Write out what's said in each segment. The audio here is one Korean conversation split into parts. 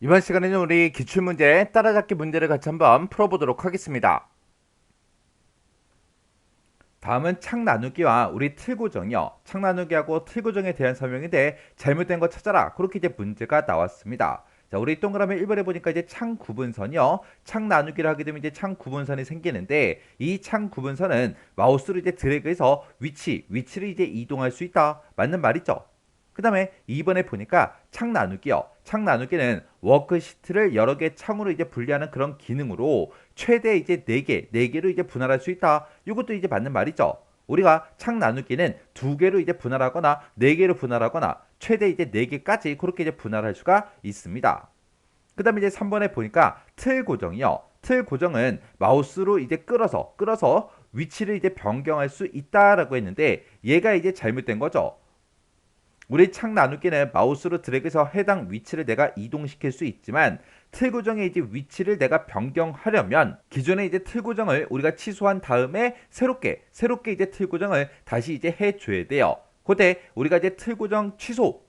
이번 시간에는 우리 기출문제 따라잡기 문제를 같이 한번 풀어보도록 하겠습니다. 다음은 창 나누기와 우리 틀 고정이요. 창 나누기하고 틀 고정에 대한 설명인데 잘못된 거 찾아라. 그렇게 이제 문제가 나왔습니다. 자, 우리 동그라미 1번에 보니까 이제 창 구분선이요. 창 나누기를 하게 되면 이제 창 구분선이 생기는데 이 창 구분선은 마우스로 이제 드래그해서 위치, 위치를 이제 이동할 수 있다. 맞는 말이죠. 그 다음에 2번에 보니까 창 나누기요. 창 나누기는 워크시트를 여러 개 창으로 이제 분리하는 그런 기능으로 최대 이제 4개, 4개로 이제 분할할 수 있다. 이것도 이제 맞는 말이죠. 우리가 창 나누기는 두 개로 이제 분할하거나 네 개로 분할하거나 최대 이제 네 개까지 그렇게 이제 분할할 수가 있습니다. 그다음에 이제 3번에 보니까 틀 고정이요. 틀 고정은 마우스로 이제 끌어서 끌어서 위치를 이제 변경할 수 있다라고 했는데 얘가 이제 잘못된 거죠. 우리 창 나누기는 마우스로 드래그해서 해당 위치를 내가 이동시킬 수 있지만 틀 고정의 이제 위치를 내가 변경하려면 기존의 이제 틀 고정을 우리가 취소한 다음에 새롭게 새롭게 이제 틀 고정을 다시 이제 해줘야 돼요. 그때 우리가 이제 틀 고정 취소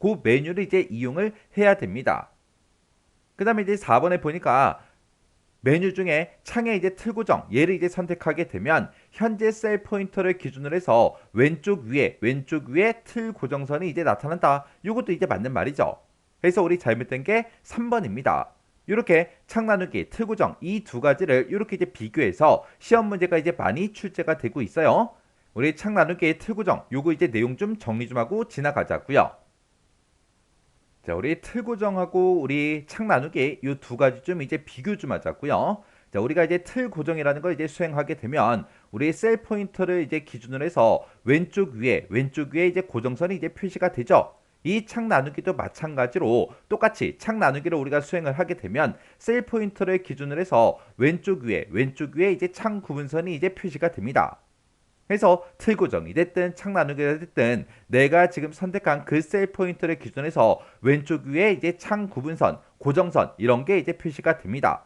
그 메뉴를 이제 이용을 해야 됩니다. 그 다음에 이제 4번에 보니까 메뉴 중에 창에 이제 틀 고정 얘를 이제 선택하게 되면 현재 셀 포인터를 기준으로 해서 왼쪽 위에 왼쪽 위에 틀 고정선이 이제 나타난다. 이것도 이제 맞는 말이죠. 그래서 우리 잘못된 게 3번입니다. 이렇게 창 나누기, 틀 고정 이 두 가지를 이렇게 이제 비교해서 시험 문제가 이제 많이 출제가 되고 있어요. 우리 창 나누기, 틀 고정 요거 이제 내용 좀 정리 좀 하고 지나가자고요. 자, 우리 틀 고정하고 우리 창 나누기 이 두 가지 좀 이제 비교 좀 하자고요. 자, 우리가 이제 틀 고정이라는 걸 이제 수행하게 되면 우리 셀 포인터를 이제 기준으로 해서 왼쪽 위에 왼쪽 위에 이제 고정선이 이제 표시가 되죠. 이 창 나누기도 마찬가지로 똑같이 창 나누기를 우리가 수행을 하게 되면 셀 포인터를 기준으로 해서 왼쪽 위에 왼쪽 위에 이제 창 구분선이 이제 표시가 됩니다. 그래서 틀 고정이 됐든 창 나누기가 됐든 내가 지금 선택한 그 셀 포인터를 기준해서 왼쪽 위에 이제 창 구분선, 고정선 이런 게 이제 표시가 됩니다.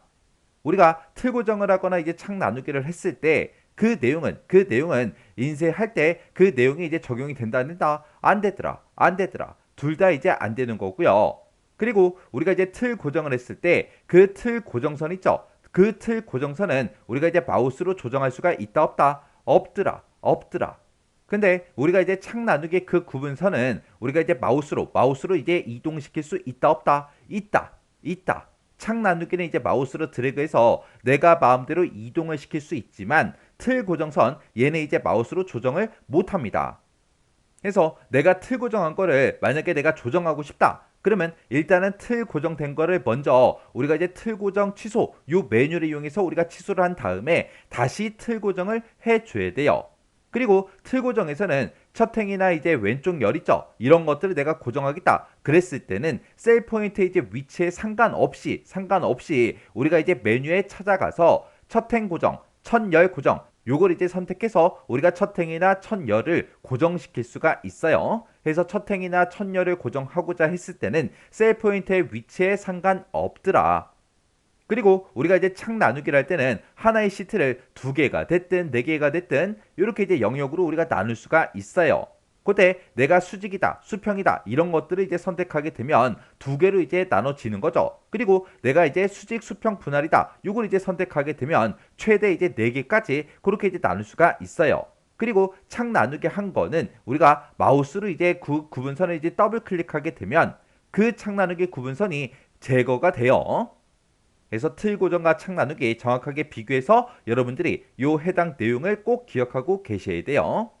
우리가 틀 고정을 하거나 이제 창 나누기를 했을 때 그 내용은 그 내용은 인쇄할 때 그 내용이 이제 적용이 된다 안 된다 안 되더라 안 되더라 둘 다 이제 안 되는 거고요. 그리고 우리가 이제 틀 고정을 했을 때 그 틀 고정선 있죠. 그 틀 고정선은 우리가 이제 마우스로 조정할 수가 있다 없다 없더라 없더라. 근데 우리가 이제 창 나누기 그 구분선은 우리가 이제 마우스로 마우스로 이제 이동시킬 수 있다 없다 있다 있다. 창 나누기는 이제 마우스로 드래그해서 내가 마음대로 이동을 시킬 수 있지만 틀 고정선 얘는 이제 마우스로 조정을 못 합니다. 그래서 내가 틀 고정한 거를 만약에 내가 조정하고 싶다. 그러면 일단은 틀 고정된 거를 먼저 우리가 이제 틀 고정 취소 요 메뉴를 이용해서 우리가 취소를 한 다음에 다시 틀 고정을 해 줘야 돼요. 그리고 틀 고정에서는 첫 행이나 이제 왼쪽 열 있죠. 이런 것들을 내가 고정하겠다. 그랬을 때는 셀 포인트 이제 위치에 상관없이 상관없이 우리가 이제 메뉴에 찾아가서 첫행 고정, 첫열 고정 요걸 이제 선택해서 우리가 첫 행이나 첫 열을 고정시킬 수가 있어요. 그래서 첫 행이나 첫 열을 고정하고자 했을 때는 셀 포인트의 위치에 상관없더라. 그리고 우리가 이제 창 나누기를 할 때는 하나의 시트를 두 개가 됐든 네 개가 됐든 이렇게 이제 영역으로 우리가 나눌 수가 있어요. 그때 내가 수직이다, 수평이다 이런 것들을 이제 선택하게 되면 두 개로 이제 나눠지는 거죠. 그리고 내가 이제 수직, 수평, 분할이다 이걸 이제 선택하게 되면 최대 이제 네 개까지 그렇게 이제 나눌 수가 있어요. 그리고 창 나누기 한 거는 우리가 마우스로 이제 구, 구분선을 이제 더블 클릭하게 되면 그 창 나누기 구분선이 제거가 돼요. 그래서 틀 고정과 창 나누기 정확하게 비교해서 여러분들이 요 해당 내용을 꼭 기억하고 계셔야 돼요.